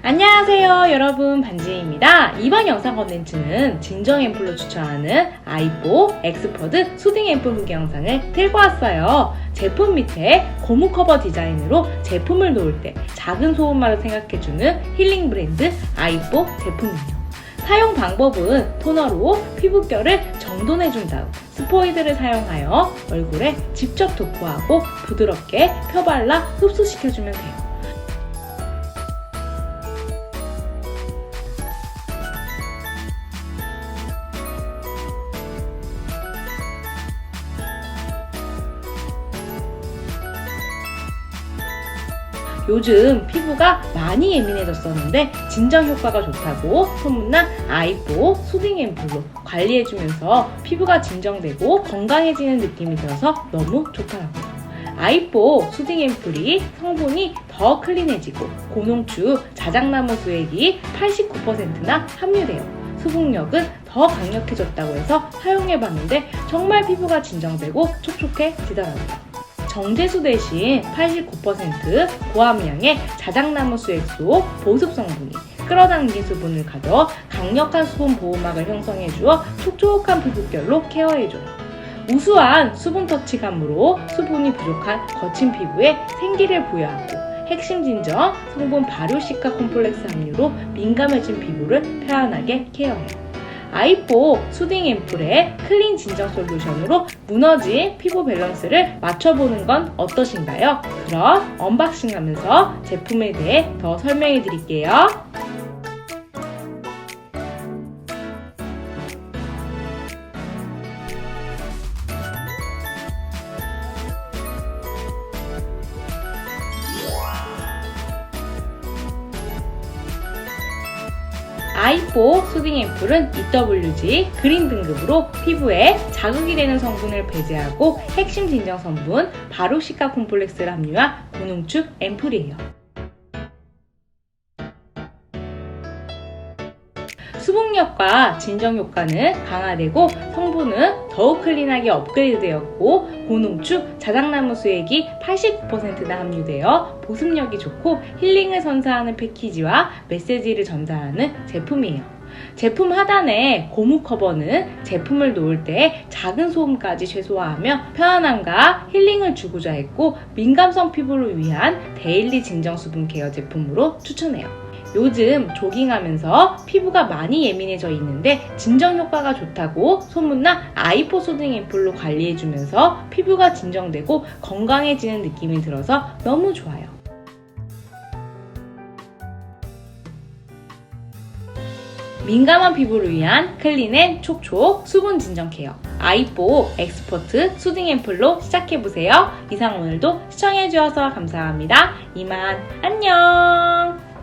안녕하세요 여러분. 반지혜입니다. 이번 영상 컨텐츠는 진정 앰플로 추천하는 아이뽀 엑스퍼드 수딩 앰플 후기 영상을 들고 왔어요. 제품 밑에 고무 커버 디자인으로 제품을 놓을 때 작은 소음만을 생각해주는 힐링 브랜드 아이뽀 제품이에요. 사용 방법은 토너로 피부결을 정돈해준 다음 스포이드를 사용하여 얼굴에 직접 도포하고 부드럽게 펴발라 흡수시켜주면 돼요 요즘 피부가 많이 예민해졌었는데 진정 효과가 좋다고 소문난 아이뽀 수딩 앰플로 관리해주면서 피부가 진정되고 건강해지는 느낌이 들어서 너무 좋더라고요. 아이뽀 수딩 앰플이 성분이 더 클린해지고 고농축 자작나무 수액이 89%나 함유돼요. 수분력은 더 강력해졌다고 해서 사용해봤는데 정말 피부가 진정되고 촉촉해지더라고요. 정제수 대신 89% 고함량의 자작나무 수액소 보습 성분이 끌어당긴 수분을 가져 강력한 수분 보호막을 형성해 주어 촉촉한 피부결로 케어해줘요. 우수한 수분 터치감으로 수분이 부족한 거친 피부에 생기를 부여하고 핵심 진정 성분 발효 시카 콤플렉스 함유로 민감해진 피부를 편안하게 케어해요. 아이뽀 수딩 앰플의 클린 진정 솔루션으로 무너진 피부 밸런스를 맞춰보는 건 어떠신가요? 그럼 언박싱 하면서 제품에 대해 더 설명해 드릴게요. 아이뽀 수딩 앰플은 EWG 그린 등급으로 피부에 자극이 되는 성분을 배제하고 핵심 진정 성분 바로시카 콤플렉스를 함유한 고농축 앰플이에요. 수분력과 진정 효과는 강화되고 성분은 더욱 클린하게 업그레이드되었고 고농축 자작나무 수액이 89%나 함유되어 보습력이 좋고 힐링을 선사하는 패키지와 메시지를 전달하는 제품이에요. 제품 하단의 고무 커버는 제품을 놓을 때 작은 소음까지 최소화하며 편안함과 힐링을 주고자 했고 민감성 피부를 위한 데일리 진정 수분 케어 제품으로 추천해요. 요즘 조깅하면서 피부가 많이 예민해져 있는데 진정 효과가 좋다고 소문난 아이포 소딩 앰플로 관리해주면서 피부가 진정되고 건강해지는 느낌이 들어서 너무 좋아요. 민감한 피부를 위한 클린앤 촉촉 수분 진정 케어 아이뽀 엑스퍼트 수딩 앰플로 시작해보세요. 이상 오늘도 시청해주셔서 감사합니다. 이만 안녕